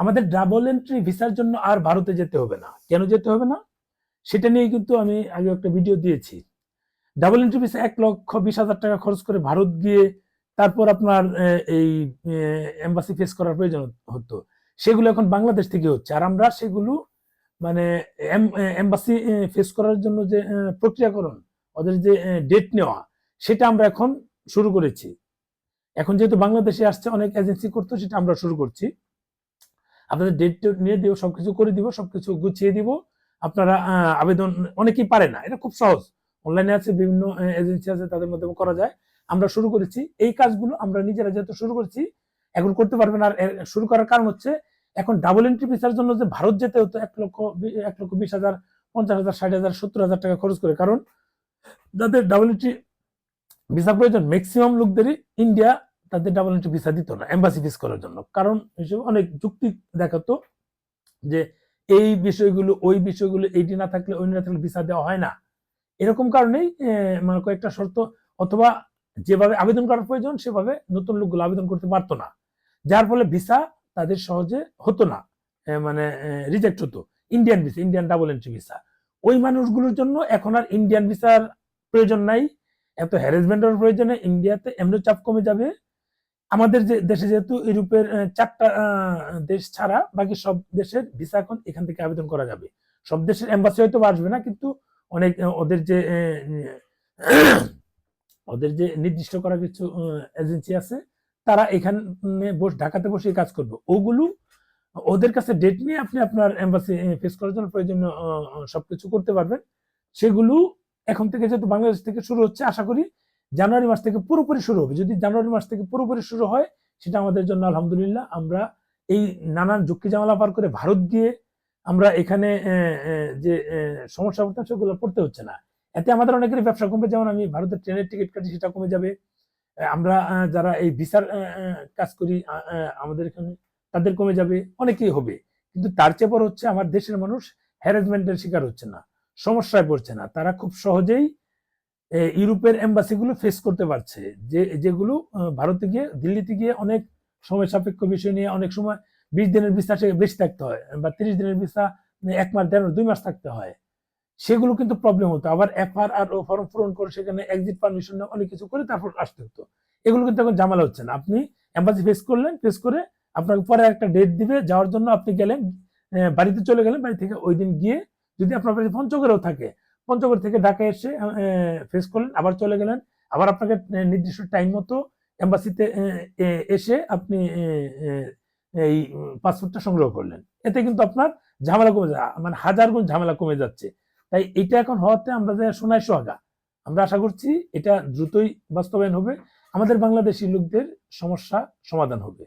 আমাদের double entry ভিসার জন্য আর ভারতে যেতে হবে না। কেন যেতে হবে না? সেটা নিয়ে কিন্তু আমি আগে একটা ভিডিও দিয়েছি। ডাবল এন্ট্রি ভিসা এক লক্ষ বিশ হাজার টাকা খরচ করে ভারত গিয়ে তারপর আপনার এই এম্বাসি ফেস করার প্রয়োজন হতো। সেগুলো এখন বাংলাদেশ থেকে হচ্ছে। আর আমরা সেগুলো মানে এম্বাসি ফেস করার জন্য যে প্রক্রিয়াকরণ, ওদের যে ডেট নেওয়া, সেটা আমরা এখন শুরু করেছি। এখন যেহেতু বাংলাদেশে আসছে, অনেক এজেন্সি করতো, সেটা আমরা শুরু করছি। আপনাদের ডেট নিয়ে দিব সবকিছু করে দিব, সবকিছু গুছিয়ে দিব। আপনারা আবেদন অনেকেই পারে না, এটা খুব সহজ। অনলাইনে আছে, বিভিন্ন এজেন্সি আছে, তাদের মধ্যে করা যায়। আমরা শুরু করেছি, এই কাজগুলো আমরা নিজেরা যেহেতু শুরু করেছি, এখন করতে পারবেন আর শুরু করার কারণ হচ্ছে, এখন ডাবল এন্ট্রি ভিসার জন্য যে ভারত যেতে হতো, এক লক্ষ এক লক্ষ বিশ হাজার, পঞ্চাশ হাজার, ষাট হাজার, সত্তর হাজার টাকা খরচ করে। কারণ, যাদের ডাবল এন্ট্রি ভিসা প্রয়োজন ম্যাক্সিমাম লোকদেরই ইন্ডিয়া তাদের ডাবল এন্ট্রি ভিসা দিত না এম্বাসি ফিস করার জন্য। কারণ হিসেবে অনেক যুক্তি দেখাতো যে এই বিষয়গুলো, ওই বিষয়গুলো, এইটি না থাকলে ওই না থাকলে ভিসা দেওয়া হয় না। এরকম কারণেই মানে কয়েকটা শর্ত, অথবা যেভাবে আবেদন করার প্রয়োজন, সেভাবে নতুন লোকগুলো আবেদন করতে পারতো না। যার ফলে ভিসা তাদের সহজে হতো না মানে রিজেক্ট হতো। Indian visa Indian double entry visa ওই মানুষগুলোর জন্য এখন আর ইন্ডিয়ান ভিসার প্রয়োজন নাই, এত হ্যারাসমেন্টের প্রয়োজনে ইন্ডিয়াতে এমনি চাপ কমে যাবে। আমাদের যে দেশে যেহেতু ইউরোপের চারটা দেশ ছাড়া বাকি সব দেশের ভিসা এখন এখান থেকে আবেদন করা যাবে। সব দেশের এম্বাসি হয়তো আসবে না, কিন্তু অনেক ওদের যে ওদের যে নির্দিষ্ট করা কিছু এজেন্সি আছে, তারা এখানে বসে, ঢাকাতে বসে কাজ করবে। ওগুলো, ওদের কাছে ডেট নিয়ে আপনি আপনার এম্বাসি ফেস করার জন্য প্রয়োজনীয় সবকিছু করতে পারবেন। সেগুলো এখন থেকে যেহেতু বাংলাদেশ থেকে শুরু হচ্ছে, আশা করি জানুয়ারি মাস থেকে পুরোপুরি শুরু হবে। যদি জানুয়ারি মাস থেকে পুরোপুরি শুরু হয়, সেটা আমাদের জন্য আলহামদুলিল্লাহ আমরা এই নানান ঝুঁকি জামালা পার করে ভারত গিয়ে আমরা এখানে যে সমস্যা পড়তাম সেগুলো পড়তে হচ্ছে না। এতে আমাদের অনেকেরই ব্যবসা কমবে। যেমন আমি ভারতের ট্রেনের টিকিট কাটি, সেটা কমে যাবে। আমরা যারা এই ভিসার কাজ করি আমাদের এখানে তাদের কমে যাবে, অনেকেই হবে। কিন্তু তার চেয়ে বড় হচ্ছে আমার দেশের মানুষ হ্যারাসমেন্টের শিকার হচ্ছে না, সমস্যায় পড়ছে না। তারা খুব সহজেই ইউরোপের এম্বাসিগুলো ফেস করতে পারছে। যে, যেগুলো ভারতে গিয়ে, দিল্লিতে গিয়ে অনেক সময় সাপেক্ষ বিষয় নিয়ে অনেক সময় বিশ দিনের ভিসা বেশি থাকতে হয় বা তিরিশ দিনের ভিসা এক মাস, দেড় দুই মাস থাকতে হয়। সেগুলো কিন্তু প্রবলেম হতো। আবার এফআর আর ও ফর্ম পূরণ করে সেখানে এক্সিট পারমিশন অনেক কিছু করে তারপর আসতে হতো। এগুলো কিন্তু এখন জামালা হচ্ছে না। আপনি এম্বাসি ফেস করলেন ফেস করে আপনাকে পরে একটা ডেট দিবে, যাওয়ার জন্য আপনি গেলেন বাড়িতে চলে গেলেন, বাড়ি থেকে ওই দিন গিয়ে যদি আপনার বাড়ি পঞ্চগড়েও থাকে পঞ্চগড় থেকে ঢাকায় এসে ফেস করলেন, আবার চলে গেলেন। আবার আপনাকে নির্দিষ্ট টাইম মতো এম্বাসিতে এসে আপনি এই পাসপোর্টটা সংগ্রহ করলেন। এতে কিন্তু আপনার ঝামেলা কমে যায় মানে হাজার গুণ ঝামেলা কমে যাচ্ছে। তাই এটা এখন হওয়াতে আমরা যে সোনায় সোহাগা, আমরা আশা করছি এটা দ্রুতই বাস্তবায়ন হবে। আমাদের বাংলাদেশি লোকদের সমস্যা সমাধান হবে।